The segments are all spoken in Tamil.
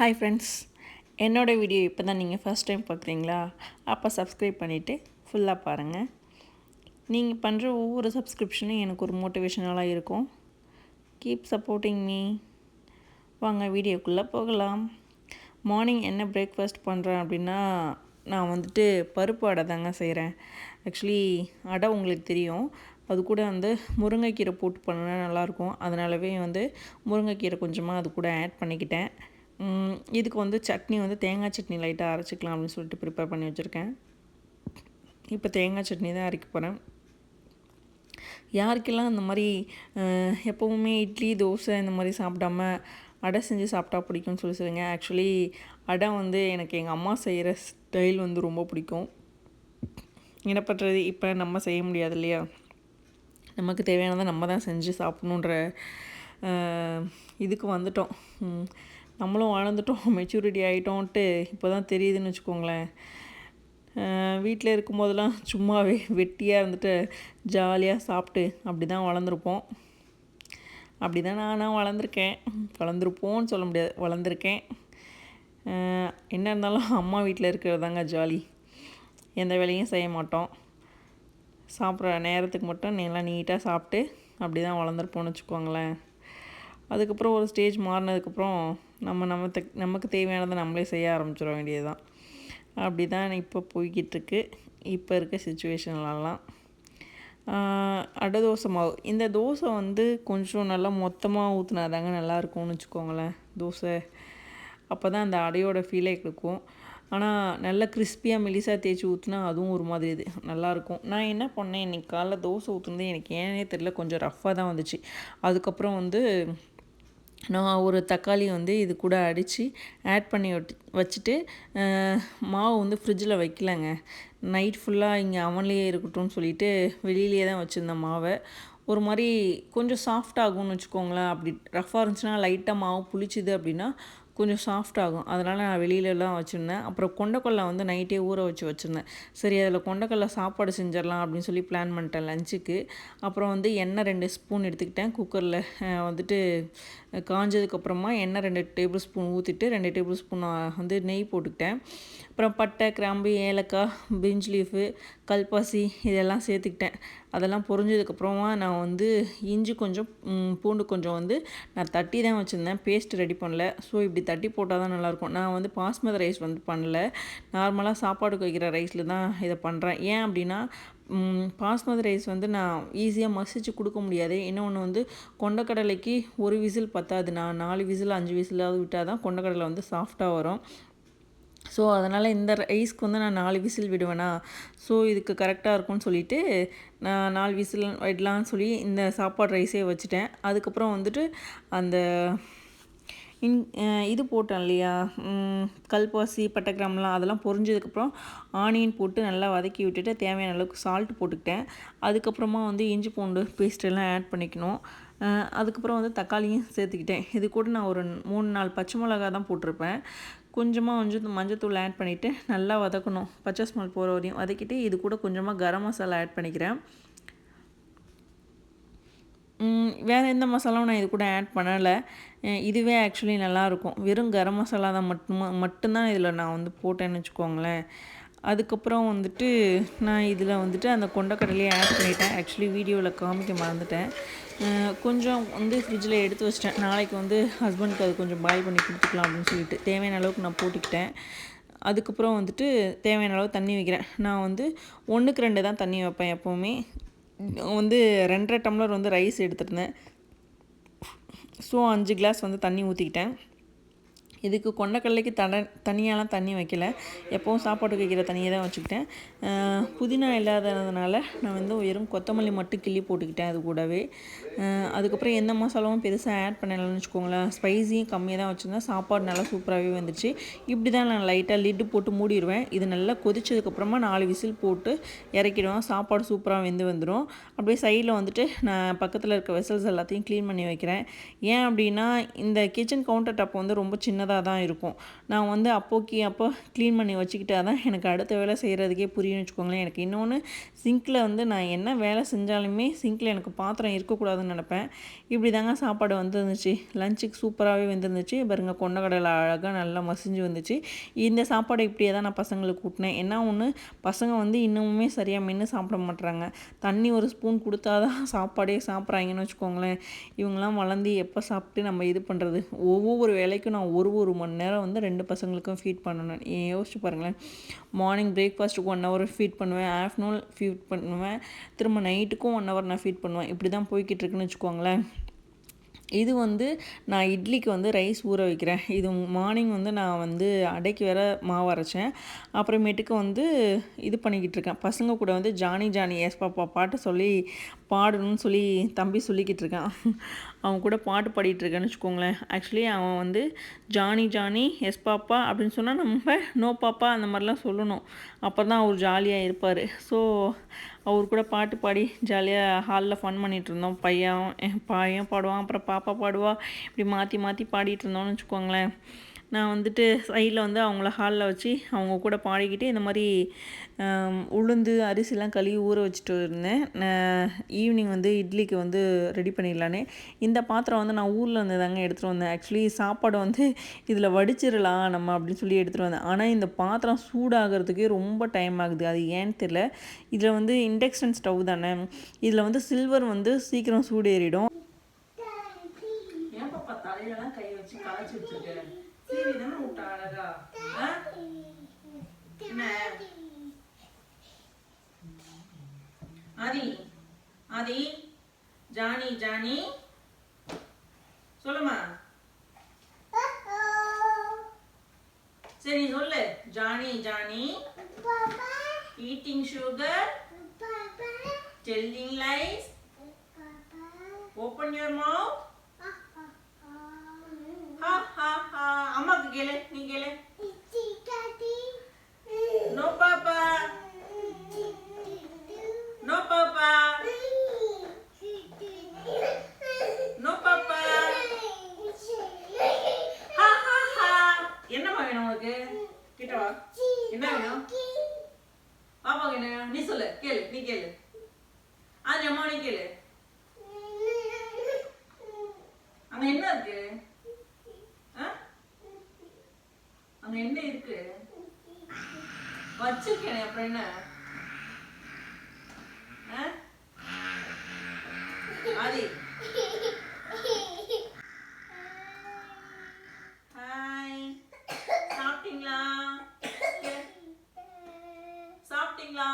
ஹாய் ஃப்ரெண்ட்ஸ் என்னோட வீடியோ இப்போ தான் நீங்கள் ஃபஸ்ட் டைம் பார்க்குறீங்களா? அப்போ சப்ஸ்கிரைப் பண்ணிவிட்டு ஃபுல்லாக பாருங்கள் நீங்கள் பண்ணுற ஒவ்வொரு சப்ஸ்கிரிப்ஷனும் எனக்கு ஒரு மோட்டிவேஷனலாக இருக்கும். கீப் சப்போர்ட்டிங் மீ வாங்க வீடியோக்குள்ளே போகலாம். மார்னிங் என்ன பிரேக்ஃபாஸ்ட் பண்ணுறேன் அப்படின்னா நான் வந்துட்டு பருப்பு அடை தாங்க செய்கிறேன் ஆக்சுவலி அடை உங்களுக்கு தெரியும். அது கூட வந்து முருங்கைக்கீரை போட்டு பண்ணால் நல்லாயிருக்கும். அதனாலவே வந்து முருங்கைக்கீரை கொஞ்சமாக அது கூட ஆட் பண்ணிக்கிட்டேன். இதுக்கு வந்து சட்னி வந்து தேங்காய் சட்னி லைட்டாக அரைச்சிக்கலாம் அப்படின்னு சொல்லிட்டு ப்ரிப்பேர் பண்ணி வச்சுருக்கேன். இப்போ தேங்காய் சட்னி தான் அரைக்க போகிறேன் யாருக்கெல்லாம் அந்த மாதிரி எப்போவுமே இட்லி தோசை இந்த மாதிரி சாப்பிடாம அடை செஞ்சு சாப்பிட்டா பிடிக்கும்னு சொல்லி சொல்லுங்க. ஆக்சுவலி அடை வந்து எனக்கு எங்கள் அம்மா செய்கிற ஸ்டைல் வந்து ரொம்ப பிடிக்கும். என்ன பண்ணுறது இப்போ நம்ம செய்ய முடியாது இல்லையா? நமக்கு தேவையானதை நம்ம தான் செஞ்சு சாப்பிட்ணுன்ற இதுக்கு வந்துட்டோம். நம்மளும் வளர்ந்துட்டோம் மெச்சூரிட்டி ஆகிட்டோன்ட்டு இப்போ தான் தெரியுதுன்னு வச்சுக்கோங்களேன். வீட்டில் இருக்கும்போதெல்லாம் சும்மாவே வெட்டியாக இருந்துட்டு ஜாலியாக சாப்பிட்டு அப்படி தான் வளர்ந்துருப்போம். அப்படி தான் நானாக வளர்ந்துருக்கேன். வளர்ந்துருப்போன்னு சொல்ல முடியாது வளர்ந்துருக்கேன். என்ன இருந்தாலும் அம்மா வீட்டில் இருக்கிறது தாங்க ஜாலி. எந்த வேலையும் செய்ய மாட்டோம். சாப்பிட்ற நேரத்துக்கு மட்டும் எல்லாம் நீட்டாக சாப்பிட்டு அப்படி தான் வளர்ந்துருப்போம்னு வச்சுக்கோங்களேன். அதுக்கப்புறம் ஒரு ஸ்டேஜ் மாறினதுக்கப்புறம் நம்ம நம்ம தக்- நமக்கு தேவையானதை நம்மளே செய்ய ஆரம்பிச்சிட வேண்டியது தான் அப்படி தான் இப்போ போய்கிட்டுருக்கு. இப்போ இருக்க சுச்சுவேஷன்லலாம் அடை தோசை மாவு. இந்த தோசை வந்து கொஞ்சம் நல்லா மொத்தமாக ஊற்றுனாதாங்க நல்லாயிருக்கும்னு வச்சுக்கோங்களேன் தோசை. அப்போ தான் அந்த அடையோட ஃபீலே கொடுக்கும். ஆனால் நல்லா கிறிஸ்பியாக மெலிசாக தேய்ச்சி ஊற்றினா அதுவும் ஒரு மாதிரி இது. நல்லாயிருக்கும். நான் என்ன பண்ணேன் இன்றைக்கி காலைல தோசை ஊற்றுனது எனக்கு ஏனே தெரியல. கொஞ்சம் ரஃப்பாக தான் வந்துச்சு. அதுக்கப்புறம் வந்து நான் ஒரு தக்காளி வந்து இது கூட அடித்து ஆட் பண்ணி வச்சுட்டு மாவு வந்து ஃப்ரிட்ஜில் வைக்கலங்க. நைட் ஃபுல்லாக இங்கே அவன்லேயே இருக்கட்டும்னு சொல்லிட்டு வெளியிலேயே தான் வச்சுருந்தேன் மாவை. ஒரு மாதிரி கொஞ்சம் சாஃப்ட் ஆகும்னு வச்சுக்கோங்களேன். அப்படி ரஃப்பாக இருந்துச்சுன்னா லைட்டாக மாவு புளிச்சுது அப்படின்னா கொஞ்சம் சாஃப்ட் ஆகும். அதனால் நான் வெளியிலலாம் வச்சுருந்தேன். அப்புறம் கொண்டக்கடலை வந்து நைட்டே ஊற வச்சு வச்சுருந்தேன். சரி அதில் கொண்டக்கடலை சாப்பாடு செஞ்சிடலாம் அப்படின்னு சொல்லி பிளான் பண்ணிட்டேன் லஞ்சுக்கு அப்புறம் வந்து எண்ணெய் ரெண்டு ஸ்பூன் எடுத்துக்கிட்டேன். குக்கரில் வந்துட்டு காஞ்சதுக்கப்புறமா எண்ணெய் ரெண்டு டேபிள் ஸ்பூன் ஊற்றிட்டு ரெண்டு டேபிள் ஸ்பூன் வந்து நெய் போட்டுக்கிட்டேன். அப்புறம் பட்டை கிராம்பு ஏலக்காய் பிரிஞ்ச் லீஃபு கல்பாசி இதெல்லாம் சேர்த்துக்கிட்டேன். அதெல்லாம் பொரிஞ்சதுக்கப்புறமா நான் வந்து இஞ்சி கொஞ்சம் பூண்டு கொஞ்சம் வந்து நான் தட்டி தான் வச்சுருந்தேன். பேஸ்ட் ரெடி பண்ணல. ஸோ இப்படி தட்டி போட்டால் தான் நல்லாயிருக்கும். நான் வந்து பாஸ்மதி ரைஸ் வந்து பண்ணல. நார்மலாக சாப்பாடுக்கு வைக்கிற ரைஸில் தான் இதை பண்ணுறேன் ஏன் அப்படின்னா பாஸ்மதி ரைஸ் வந்து நான் ஈஸியாக மசிச்சு கொடுக்க முடியாது. இன்னொன்று வந்து கொண்டக்கடலைக்கு ஒரு விசில் பத்தாது. நான் நாலு விசில் அஞ்சு விசிலாவது விட்டால் தான் கொண்டக்கடலை வந்து சாஃப்டாக வரும். ஸோ அதனால் இந்த ரைஸ்க்கு வந்து நான் நாலு விசில் விடுவேனா? ஸோ இதுக்கு கரெக்டாக இருக்கும்னு சொல்லிட்டு நான் நாலு விசில் விடலான்னு சொல்லி இந்த சாப்பாடு ரைஸே வச்சுட்டேன். அதுக்கப்புறம் வந்துட்டு அந்த இன் இது போட்டேன் இல்லையா? கல்பாசி பட்டை கிராம்லாம் அதெல்லாம் பொரிஞ்சதுக்கப்புறம் ஆனியன் போட்டு நல்லா வதக்கி விட்டுட்டு தேவையான அளவுக்கு சால்ட் போட்டுக்கிட்டேன். அதுக்கப்புறமா வந்து இஞ்சி பூண்டு பேஸ்ட் எல்லாம் ஆட் பண்ணிக்கணும். அதுக்கப்புறம் வந்து தக்காளியும் சேர்த்துக்கிட்டேன். இது கூட நான் ஒரு மூணு நாலு பச்சை மிளகா தான் போட்டிருப்பேன். கொஞ்சமாக கொஞ்சம் மஞ்சத்தூள் ஆட் பண்ணிவிட்டு நல்லா வதக்கணும். பச்சை ஸ்மெல் போகிற வரையும் வதக்கிட்டு இது கூட கொஞ்சமாக கரம் மசாலா ஆட் பண்ணிக்கிறேன். வேறு எந்த மசாலாவும் நான் இது கூட ஆட் பண்ணலை. இதுவே ஆக்சுவலி நல்லாயிருக்கும் வெறும் கரம் மசாலா தான் மட்டுமா மட்டும்தான் இதில் நான் வந்து போட்டேன்னு வச்சுக்கோங்களேன். அதுக்கப்புறம் வந்துட்டு நான் இதில் வந்துட்டு அந்த கொண்டக்கடலையே ஆட் பண்ணிட்டேன். ஆக்சுவலி வீடியோவில் காமிக்க மறந்துட்டேன். கொஞ்சம் வந்து ஃப்ரிட்ஜில் எடுத்து வச்சிட்டேன். நாளைக்கு வந்து ஹஸ்பண்ட்க்கு அது கொஞ்சம் பாயில் பண்ணி கொடுத்துக்கலாம் அப்படின்னு சொல்லிட்டு. தேவையான அளவுக்கு நான் போட்டுக்கிட்டேன். அதுக்கப்புறம் வந்துட்டு தேவையான அளவு தண்ணி வைக்கிறேன். நான் வந்து ஒன்றுக்கு ரெண்டு தான் தண்ணி வைப்பேன் எப்போவுமே. வந்து ரெண்டரை டம்ளர் வந்து ரைஸ் எடுத்துருந்தேன் ஸோ அஞ்சு கிளாஸ் வந்து தண்ணி ஊற்றிக்கிட்டேன் இதுக்கு கொண்டக்கடலைக்கு தட தனியாலாம் தண்ணி வைக்கல. எப்போவும் சாப்பாட்டுக்கு வைக்கிற தண்ணியை தான் வச்சுக்கிட்டேன். புதினா இல்லாததுனால நான் வந்து வெறும் கொத்தமல்லி மட்டும் கிள்ளி போட்டுக்கிட்டேன் அது கூடவே. அதுக்கப்புறம் எந்த மசாலாவும் பெருசாக ஆட் பண்ணலன்னு வச்சுக்கோங்களேன். ஸ்பைஸியும் கம்மியாக தான் வச்சுருந்தேன். சாப்பாடு நல்லா சூப்பராகவே வந்துச்சு. இப்படி தான் நான் லைட்டாக லிட்டு போட்டு மூடிடுவேன். இது நல்லா கொதிச்சதுக்கப்புறமா நாலு விசில் போட்டு இறக்கிடுவேன். சாப்பாடு சூப்பராக வெந்து வந்துடும் அப்படியே சைடில் வந்துட்டு நான் பக்கத்தில் இருக்க வெசல்ஸ் எல்லாத்தையும் க்ளீன் பண்ணி வைக்கிறேன். ஏன் அப்படின்னா இந்த கிச்சன் கவுண்டர் டாப் வந்து ரொம்ப சின்னதாக சின்னதாக தான் இருக்கும். நான் வந்து அப்போக்கி அப்போ க்ளீன் பண்ணி வச்சுக்கிட்டா தான் எனக்கு அடுத்த வேலை செய்கிறதுக்கே புரியும்னு வச்சுக்கோங்களேன். எனக்கு இன்னொன்று சிங்கில் வந்து நான் என்ன வேலை செஞ்சாலுமே சிங்கில் எனக்கு பாத்திரம் இருக்கக்கூடாதுன்னு நினப்பேன். இப்படி தாங்க சாப்பாடு வந்துருந்துச்சு. லஞ்சுக்கு சூப்பராகவே வந்துருந்துச்சு. பாருங்க கொண்டக்கடலை அழகாக நல்லா மசிஞ்சு வந்துச்சு. இந்த சாப்பாடு இப்படியே தான் நான் பசங்களுக்கு கூட்டினேன் என்ன ஒன்று பசங்க வந்து இன்னமுமே சரியாக மென்று சாப்பிட மாட்டுறாங்க தண்ணி ஒரு ஸ்பூன் கொடுத்தா தான் சாப்பாடே சாப்பிட்றாங்கன்னு வச்சுக்கோங்களேன். இவங்கெல்லாம் வளர்ந்து எப்போ சாப்பிட்டு நம்ம இது பண்ணுறது ஒவ்வொரு வேலைக்கும் நான் ஒரு ஒரு மணி நேரம் வந்து ரெண்டு பசங்களுக்கும் ஃபீட் பண்ணணும். யோசிச்சு பாருங்களேன். மார்னிங் பிரேக்ஃபாஸ்ட்டுக்கு ஒன் ஹவர் ஃபீட் பண்ணுவேன். ஆஃப்டர்நூன் ஃபீட் பண்ணுவேன். திரும்ப நைட்டுக்கும் ஒன் ஹவர் நான் ஃபீட் பண்ணுவேன். இப்படி தான் போய்கிட்டு இருக்குன்னு வச்சுக்கோங்களேன். இது வந்து நான் இட்லிக்கு வந்து ரைஸ் ஊற வைக்கிறேன். இது மார்னிங் வந்து நான் வந்து அடைக்கு வேற மாவு அரைச்சேன். அப்புறமேட்டுக்கு வந்து இது பண்ணிக்கிட்டு இருக்கேன். பசங்க கூட வந்து ஜானி ஜானி எஸ் பாப்பா பாட்டு சொல்லி பாடணும்னு சொல்லி தம்பி சொல்லிக்கிட்டு இருக்கான். அவன் கூட பாட்டு பாடிட்டு இருக்கேன்னு வச்சுக்கோங்களேன். ஆக்சுவலி அவன் வந்து ஜானி ஜானி எஸ் பாப்பா அப்படின்னு சொன்னால் நம்ம நோ பாப்பா அந்த மாதிரிலாம் சொல்லணும். அப்போ தான் அவர் ஜாலியாக இருப்பார். ஸோ அவர் கூட பாட்டு பாடி ஜாலியாக ஹாலில் ஃபன் பண்ணிகிட்டு இருந்தோம் பையன் பையன் பாடுவான் அப்புறம் பாப்பா பாடுவா. இப்படி மாற்றி மாற்றி பாடிட்டு இருந்தோம்னு வச்சுக்கோங்களேன். நான் வந்துட்டு சைடில் வந்து அவங்கள ஹாலில் வச்சு அவங்க கூட பாடிக்கிட்டு இந்த மாதிரி உளுந்து அரிசிலாம் கழுவி ஊற வச்சுட்டு இருந்தேன். ஈவினிங் வந்து இட்லிக்கு வந்து ரெடி பண்ணிடலான்னு. இந்த பாத்திரம் வந்து நான் ஊரில் வந்து தாங்க எடுத்துகிட்டு வந்தேன். ஆக்சுவலி சாப்பாடு வந்து இதில் வடிச்சிடலாம் நம்ம அப்படின்னு சொல்லி எடுத்துகிட்டு வந்தேன். ஆனால் இந்த பாத்திரம் சூடாகிறதுக்கே ரொம்ப டைம் ஆகுது. அது ஏன்னு தெரியல. இதில் வந்து இண்டக்ஷன் ஸ்டவ் தானே. இதில் வந்து சில்வர் வந்து சீக்கிரம் சூடு ஏறிடும் ஏன் பாப்பா தலையிலலாம் கை வச்சு களைச்சி வச்சிருக்கேன் சீவி தானே விட்டா அழகா என்ன? Aadhi Aadhi Johnny Johnny. சொல்லுமா சரி சொல்லு. Johnny Johnny. Eating sugar telling lies open your mouth கேளு நீ கேளு no papa no papa no papa ஹா ஹா ஹா என்னம்மா வேணும் உனக்கு? கிட்ட வா. என்ன வேணும்? பாப்பாக்கு என்ன வேணும்? நீ சொல்லு கேளு நீ கேளு. ஆதி அம்மா நீ கேளு அங்க என்ன இருக்கு ஆ? அங்க என்ன இருக்கு வச்சிருக்கேனே அப்புறம் என்ன ஆ? ஆதி ஹாய் சாப்பிட்டீங்களா சாப்பிட்டீங்களா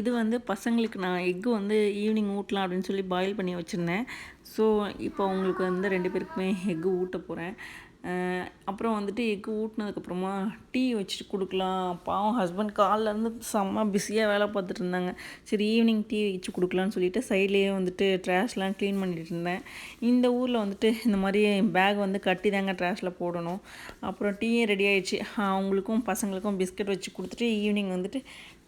இது வந்து பசங்களுக்கு நான் எக்கு வந்து ஈவினிங் ஊட்டலாம் அப்படின்னு சொல்லி பாயில் பண்ணி வச்சுருந்தேன். ஸோ இப்போ அவங்களுக்கு வந்து ரெண்டு பேருக்குமே எக்கு ஊட்ட போகிறேன் அப்புறம் வந்துட்டு எக்கு ஊட்டினதுக்கப்புறமா டீ வச்சுட்டு கொடுக்கலாம். பாவம் ஹஸ்பண்ட் காலிலேருந்து செம்ம பிஸியாக வேலை பார்த்துட்டு இருந்தாங்க. சரி ஈவினிங் டீ வச்சு கொடுக்கலான்னு சொல்லிட்டு சைட்லேயே வந்துட்டு ட்ராஷ்லாம் க்ளீன் பண்ணிட்டு இருந்தேன். இந்த ஊரில் வந்துட்டு இந்த மாதிரி பேக் வந்து கட்டி தாங்க ட்ராஷில் போடணும். அப்புறம் டீயும் ரெடி ஆகிடுச்சு அவங்களுக்கும் பசங்களுக்கும் பிஸ்கட் வச்சு கொடுத்துட்டு ஈவினிங் வந்துட்டு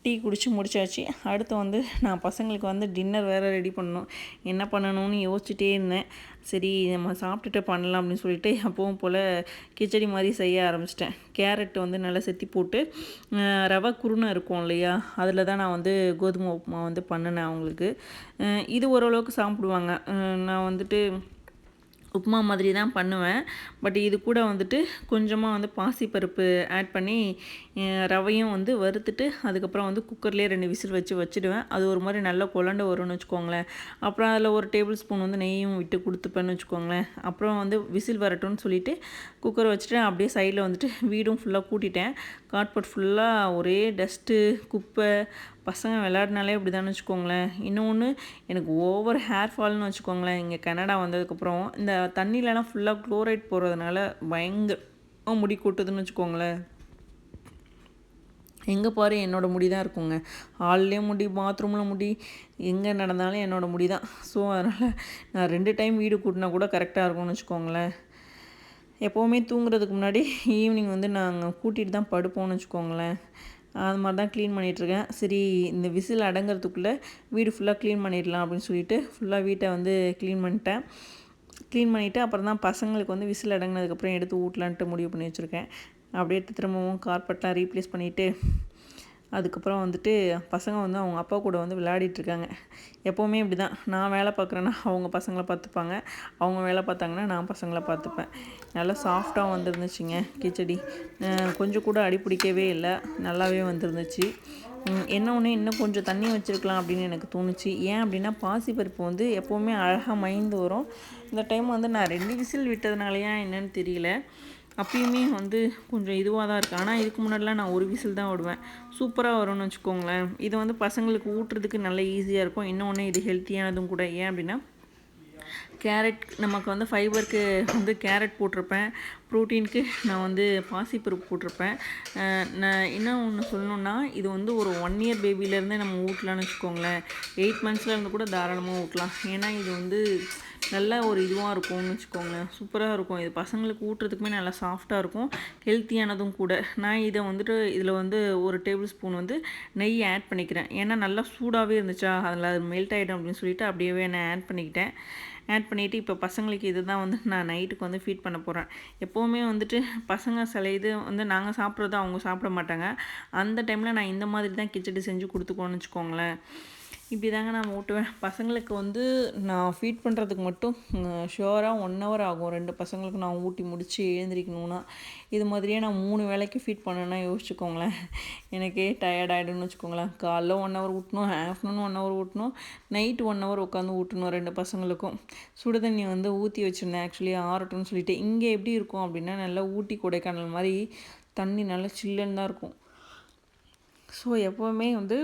டீ குடித்து முடிச்சாச்சு. அடுத்து வந்து நான் பசங்களுக்கு வந்து டின்னர் வேறு ரெடி பண்ணணும். என்ன பண்ணணும்னு யோசிச்சுட்டே இருந்தேன். சரி நம்ம சாப்பிட்டுட்டு பண்ணலாம் அப்படின்னு சொல்லிட்டு அப்பவும் போல் கிச்சடி மாதிரி செய்ய ஆரம்பிச்சிட்டேன். கேரட் வந்து நல்லா செத்தி போட்டு ரவை குருணை இருக்கும் இல்லையா? அதில் தான் நான் வந்து கோதுமை உப்புமா வந்து பண்ணினேன் அவங்களுக்கு. இது ஓரளவுக்கு சாப்பிடுவாங்க. நான் வந்துட்டு உப்புமா மாதிரி தான் பண்ணுவேன். பட் இது கூட வந்துட்டு கொஞ்சமாக வந்து பாசிப்பருப்பு ஆட் பண்ணி ரவையும் வந்து வறுத்துட்டு அதுக்கப்புறம் வந்து குக்கர்லேயே ரெண்டு விசில் வச்சு வச்சுடுவேன். அது ஒரு மாதிரி நல்லா குழண்ட வரும்னு வச்சுக்கோங்களேன். அப்புறம் அதில் ஒரு டேபிள் ஸ்பூன் வந்து நெய்யும் விட்டு கொடுத்துப்பேன்னு வச்சுக்கோங்களேன். அப்புறம் வந்து விசில் வரட்டும்னு சொல்லிட்டு குக்கர் வச்சுட்டு அப்படியே சைடில் வந்துட்டு வீடும் ஃபுல்லாக கூட்டிட்டேன். காட்பட் ஃபுல்லாக ஒரே டஸ்ட்டு குப்பை. பசங்க விளையாடினாலே அப்படி தான் வச்சுக்கோங்களேன். இன்னொன்று எனக்கு ஓவர் ஹேர் ஃபால்னு வச்சுக்கோங்களேன். இங்கே கனடா வந்ததுக்கப்புறம் இந்த தண்ணியிலலாம் ஃபுல்லாக குளோரைட் போடுறதுனால பயங்கர முடி கொட்டுதுன்னு வச்சுக்கோங்களேன். எங்கே பாரு என்னோடய முடி தான் இருக்குங்க. ஹால்லேயும் முடி பாத்ரூமில் முடி எங்கே நடந்தாலும் என்னோடய முடி தான் ஸோ அதனால் நான் ரெண்டு டைம் வீடு கூட்டினா கூட கரெக்டாக இருக்கும்னு வச்சுக்கோங்களேன். எப்போவுமே தூங்குறதுக்கு முன்னாடி ஈவினிங் வந்து நாங்கள் கூட்டிகிட்டு தான் படுப்போம்னு வச்சுக்கோங்களேன். அது மாதிரி தான் க்ளீன் பண்ணிகிட்ருக்கேன் சரி இந்த விசில் அடங்கிறதுக்குள்ளே வீடு ஃபுல்லாக க்ளீன் பண்ணிடலாம் அப்படின்னு சொல்லிட்டு ஃபுல்லாக வீட்டை வந்து க்ளீன் பண்ணிட்டேன். க்ளீன் பண்ணிவிட்டு அப்புறம் தான் பசங்களுக்கு வந்து விசில் அடங்கினதுக்கப்புறம் எடுத்து ஊட்டலான்ட்டு முடிவு பண்ணி வச்சுருக்கேன். அப்படியே திரும்பவும் கார்பெட்லாம் ரீப்ளேஸ் பண்ணிவிட்டு அதுக்கப்புறம் வந்துட்டு பசங்க வந்து அவங்க அப்பா கூட வந்து விளையாடிட்டுருக்காங்க. எப்போவுமே இப்படி தான் நான் வேலை பார்க்குறேன்னா அவங்க பசங்களை பார்த்துப்பாங்க. அவங்க வேலை பார்த்தாங்கன்னா நான் பசங்களை பார்த்துப்பேன். நல்லா சாஃப்டாக வந்துருந்துச்சுங்க கிச்சடி. கொஞ்சம் கூட அடிப்பிடிக்கவே இல்லை. நல்லாவே வந்துருந்துச்சு. என்ன ஒன்று இன்னும் கொஞ்சம் தண்ணி வச்சுருக்கலாம் அப்படின்னு எனக்கு தோணுச்சு. ஏன் அப்படின்னா பாசிப்பருப்பு வந்து எப்போவுமே அழகாக மைந்து வரும். இந்த டைம் வந்து நான் ரெண்டு விசில் விட்டதுனாலயா என்னன்னு தெரியல. அப்பயுமே வந்து கொஞ்சம் இதுவாக தான் இருக்குது ஆனால் இதுக்கு முன்னாடிலாம் நான் ஒரு விசில் தான் விடுவேன் சூப்பராக வரும்னு வச்சுக்கோங்களேன். இது வந்து பசங்களுக்கு ஊட்டுறதுக்கு நல்ல ஈஸியாக இருக்கும். இன்னொன்று இது ஹெல்த்தியானதும் கூட. ஏன் அப்படின்னா கேரட் நமக்கு வந்து ஃபைபருக்கு வந்து கேரட் போட்டிருப்பேன். ப்ரோட்டீனுக்கு நான் வந்து பாசிப்பருப்பு போட்டிருப்பேன். நான் என்ன ஒன்று சொல்லணுன்னா இது வந்து ஒரு ஒன் இயர் பேபிலேருந்தே நம்ம ஊட்டலான்னு வச்சுக்கோங்களேன். எயிட் மந்த்ஸில் இருந்து கூட தாராளமாக ஊட்டலாம். ஏன்னா இது வந்து நல்ல ஒரு இதுவாக இருக்கும்னு வச்சுக்கோங்களேன். சூப்பராக இருக்கும். இது பசங்களுக்கு ஊட்டுறதுக்குமே நல்லா சாஃப்டாக இருக்கும். ஹெல்த்தியானதும் கூட. நான் இதை வந்துட்டு இதில் வந்து ஒரு டேபிள் ஸ்பூன் வந்து நெய் ஆட் பண்ணிக்கிறேன். ஏன்னா நல்லா சூடாகவே இருந்துச்சா? அதில் அது மெல்ட் ஆகிடும் அப்படின்னு சொல்லிட்டு அப்படியே நான் ஆட் பண்ணிக்கிட்டேன். ஆட் பண்ணிவிட்டு இப்போ பசங்களுக்கு இது தான் வந்து நான் நைட்டுக்கு வந்து ஃபீட் பண்ண போகிறேன் எப்போவுமே வந்துட்டு பசங்க சில இது வந்து நாங்கள் சாப்பிட்றது அவங்க சாப்பிட மாட்டாங்க. அந்த டைமில் நான் இந்த மாதிரி தான் கிச்சடி செஞ்சு கொடுத்துக்கோன்னு வச்சுக்கோங்களேன். இப்படி தாங்க நான் ஊட்டுவேன் பசங்களுக்கு வந்து நான் ஃபீட் பண்ணுறதுக்கு மட்டும் ஷுவராக ஒன் ஹவர் ஆகும். ரெண்டு பசங்களுக்கு நான் ஊட்டி முடித்து எழுந்திரிக்கணுன்னா இது மாதிரியே நான் மூணு வேலைக்கு ஃபீட் பண்ணேன்னா யோசிச்சுக்கோங்களேன். எனக்கே டயர்ட் ஆகிடும்னு வச்சுக்கோங்களேன். காலைல ஒன் ஹவர் ஊட்டணும் ஆஃப்டர்நூன் ஒன் ஹவர் ஊட்டணும் நைட்டு ஒன் ஹவர் உட்காந்து ஊட்டணும் ரெண்டு பசங்களுக்கும். சுடு தண்ணி வந்து ஊற்றி வச்சுருந்தேன் ஆக்சுவலி ஆறட்டும்னு சொல்லிட்டு. இங்கே எப்படி இருக்கும் அப்படின்னா நல்லா ஊட்டி கொடைக்கானல் மாதிரி தண்ணி நல்லா சில்லுன்னு தான் இருக்கும். ஸோ எப்போவுமே வந்து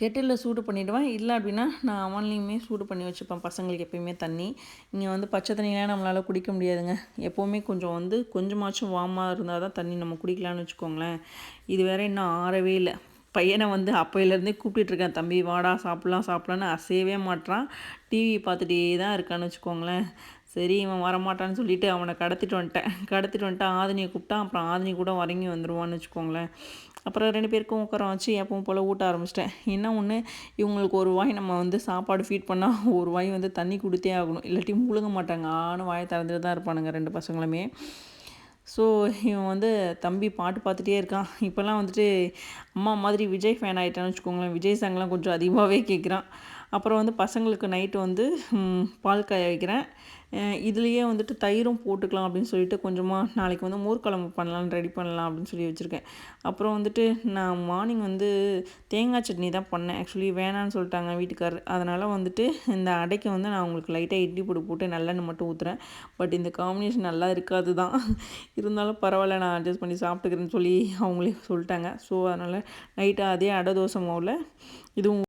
கெட்டிலில் சூடு பண்ணிவிடுவேன் இல்லை அப்படின்னா நான் அவன்லேயுமே சூடு பண்ணி வச்சுப்பேன். பசங்களுக்கு எப்போயுமே தண்ணி. இங்கே வந்து பச்சை தண்ணியெலாம் நம்மளால் குடிக்க முடியாதுங்க. எப்போவுமே கொஞ்சம் வந்து கொஞ்சமாச்சும் வார்மாக இருந்தால் தான் தண்ணி நம்ம குடிக்கலான்னு வச்சுக்கோங்களேன். இது வேறு இன்னும் ஆறவே இல்லை. பையனை வந்து அப்போயிலேருந்தே கூப்பிட்டுருக்கேன் தம்பி வாடா சாப்பிட்லாம் சாப்பிட்லான்னு அசையவே மாட்டான் டிவி பார்த்துட்டே தான் இருக்கான்னு வச்சுக்கோங்களேன். சரி இவன் வரமாட்டான்னு சொல்லிவிட்டு அவனை கடத்திட்டு வந்துட்டேன். கடத்திட்டு வந்துட்டு ஆதினியை கூப்பிட்டான். அப்புறம் ஆதினி கூட வரங்கி வந்துடுவான்னு வச்சுக்கோங்களேன். அப்புறம் ரெண்டு பேருக்கும் உட்கார வச்சு எப்பவும் போல் ஊட்ட ஆரம்பிச்சிட்டேன். என்ன ஒன்று இவங்களுக்கு ஒரு வாய் நம்ம வந்து சாப்பாடு ஃபீட் பண்ணால் ஒரு வாய் வந்து தண்ணி கொடுத்தே ஆகணும். இல்லாட்டி முழுங்க மாட்டாங்க. ஆணும் வாயை திறந்துட்டு தான் இருப்பானுங்க ரெண்டு பசங்களுமே. ஸோ இவன் வந்து தம்பி பாட்டு பார்த்துட்டே இருக்கான். இப்போல்லாம் வந்துட்டு அம்மா மாதிரி விஜய் ஃபேன் ஆகிட்டான்னு வச்சுக்கோங்களேன். விஜய் சாங்லாம் கொஞ்சம் அதிகமாகவே கேட்குறான் அப்புறம் வந்து பசங்களுக்கு நைட்டு வந்து பால் காய வைக்கிறேன். இதுலேயே வந்துட்டு தயிரும் போட்டுக்கலாம் அப்படின்னு சொல்லிட்டு கொஞ்சமாக நாளைக்கு வந்து மோர் குழம்பு ரெடி பண்ணலாம் அப்படின்னு சொல்லி வச்சுருக்கேன். அப்புறம் வந்துட்டு நான் மார்னிங் வந்து தேங்காய் சட்னி தான் பண்ணேன். ஆக்சுவலி வேணான்னு சொல்லிட்டாங்க வீட்டுக்காரர். அதனால் வந்துட்டு இந்த அடைக்கு வந்து நான் உங்களுக்கு லைட்டாக இட்லி பொடி போட்டு நல்லெண்ணெய் மட்டும் ஊற்றுறேன் பட் இந்த காம்பினேஷன் நல்லா இருக்காது தான். இருந்தாலும் பரவாயில்ல நான் அட்ஜஸ்ட் பண்ணி சாப்பிட்டுக்கிறேன்னு சொல்லி அவங்களே சொல்லிட்டாங்க. ஸோ அதனால் நைட்டாக அதே அடை தோசை மாவில் இதுவும்